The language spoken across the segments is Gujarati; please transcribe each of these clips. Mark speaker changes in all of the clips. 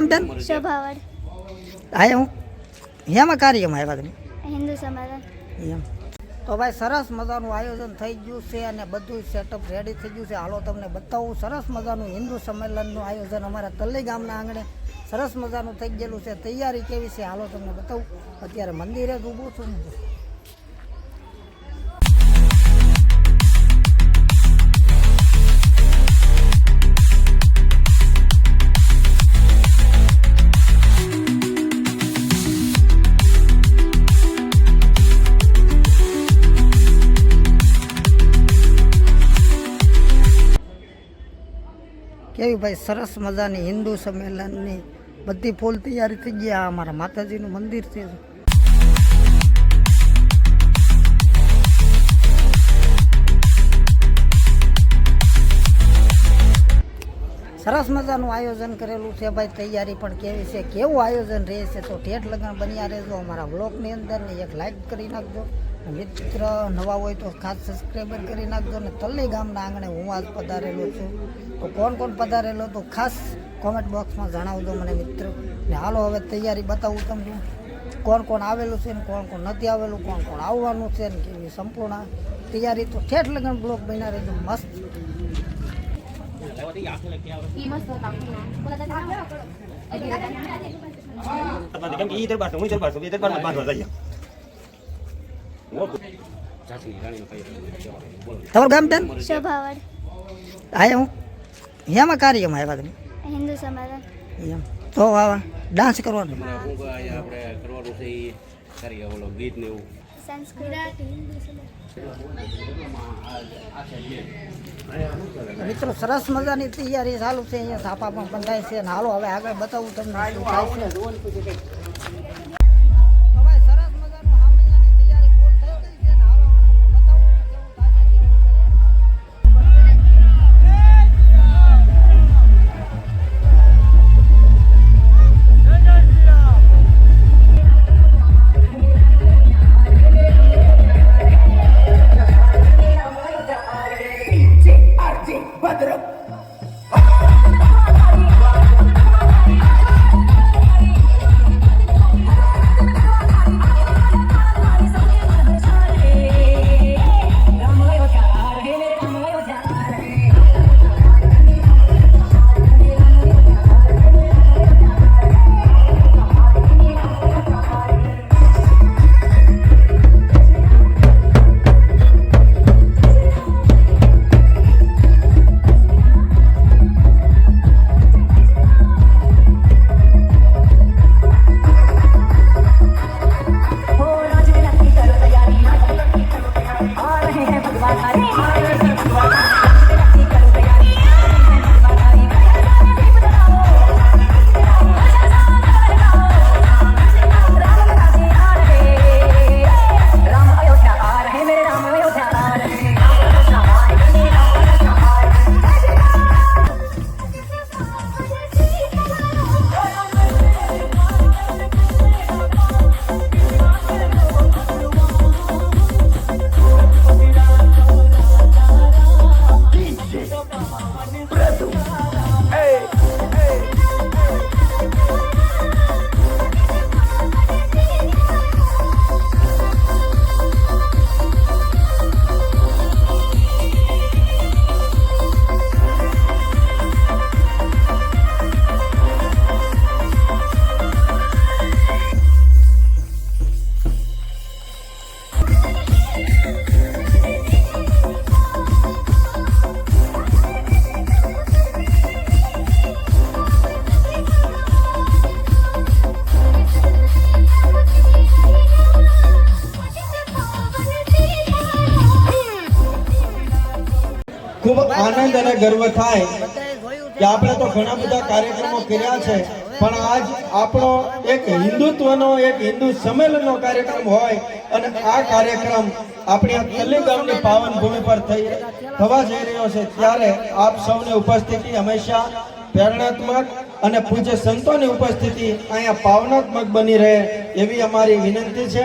Speaker 1: ગામ બેન
Speaker 2: શોભાવડ.
Speaker 1: આ હું હેમાં કાર્યમાં આવ્યા તમે?
Speaker 2: હિન્દુ સમાજ
Speaker 1: એમ. તો ભાઈ સરસ મજાનું આયોજન થઈ ગયું છે અને બધું સેટઅપ રેડી થઈ ગયું છે. હાલો તમને બતાવું સરસ મજાનું હિન્દુ સંમેલનનું આયોજન અમારા તલ્લી ગામના આંગણે સરસ મજાનું થઈ ગયેલું છે. તૈયારી કેવી છે? હાલો તમને બતાવું. અત્યારે મંદિરે જ ઊભું છું કેવી ભાઈ સરસ મજાની હિન્દુ સંમેલનની બધી ફૂલ તૈયારી થઈ ગયા અમારા માતાજીનું મંદિર છે. સરસ મજાનું આયોજન કરેલું છે ભાઈ. તૈયારી પણ કેવી છે? કેવું આયોજન રહે છે તો ઠેઠ લગન બન્યા રહેજો. અમારા બ્લોગની અંદર ને એક લાઈક કરી નાખજો. મિત્ર નવા હોય તો ખાસ સબસ્ક્રાઈબર કરી નાખજો. ને તલ્લી ગામના આંગણે હું આજ પધારેલો છું. તો કોણ કોણ પધારેલો તો ખાસ કોમેન્ટ બોક્સમાં જણાવજો મને મિત્ર. ને હાલો હવે તૈયારી બતાવું તમને. કોણ કોણ આવેલું છે ને કોણ કોણ નથી આવેલું કોણ કોણ આવવાનું છે ને કેવી સંપૂર્ણ તૈયારી. તો ઠેઠ લગન બ્લોક બન્યા રહેજો. મસ્ત.
Speaker 3: છું બે દરબારમાં બાંધવા જઈએ
Speaker 1: તમારું ગામ બેન હા હું. હેમાં કાર્યમાં આવ્યા તમે?
Speaker 2: હિન્દુ સમાધાન
Speaker 1: એમ. તો આવા ડાન્સ કરવાનો.
Speaker 4: આપણે કરવાનું છે એ કરીએ ઓલો ગીત ને એવું.
Speaker 1: મિત્રો સરસ મજાની તૈયારી ચાલુ છે અહીંયા સાપામાં પણ બંધાય છે અને હાલો હવે આગળ બતાવું તમને Abrazo.
Speaker 5: ખૂબ આનંદ અને ગર્વ થાય કે આપણે તો ઘણા બધા કાર્યક્રમો કર્યા છે. પણ આજ આપણો એક હિન્દુત્વનો, એક હિન્દુ સંમેલનનો કાર્યક્રમ હોય અને આ કાર્યક્રમ આપણી આ તલ્લી ગામની પાવન ભૂમિ પર થઈ થવા જઈ રહ્યો છે. ત્યારે આપ સૌની ઉપસ્થિતિ હંમેશા પ્રેરણાત્મક અને પૂજ્ય સંતોની ઉપસ્થિતિ અહીંયા પાવનાત્મક બની રહે એવી અમારી વિનંતી છે.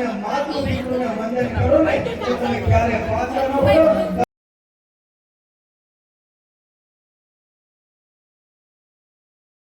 Speaker 5: અને માતૃ દીકરોને વંદન કરો ને તો તમે ક્યારે પાછળ ન પડો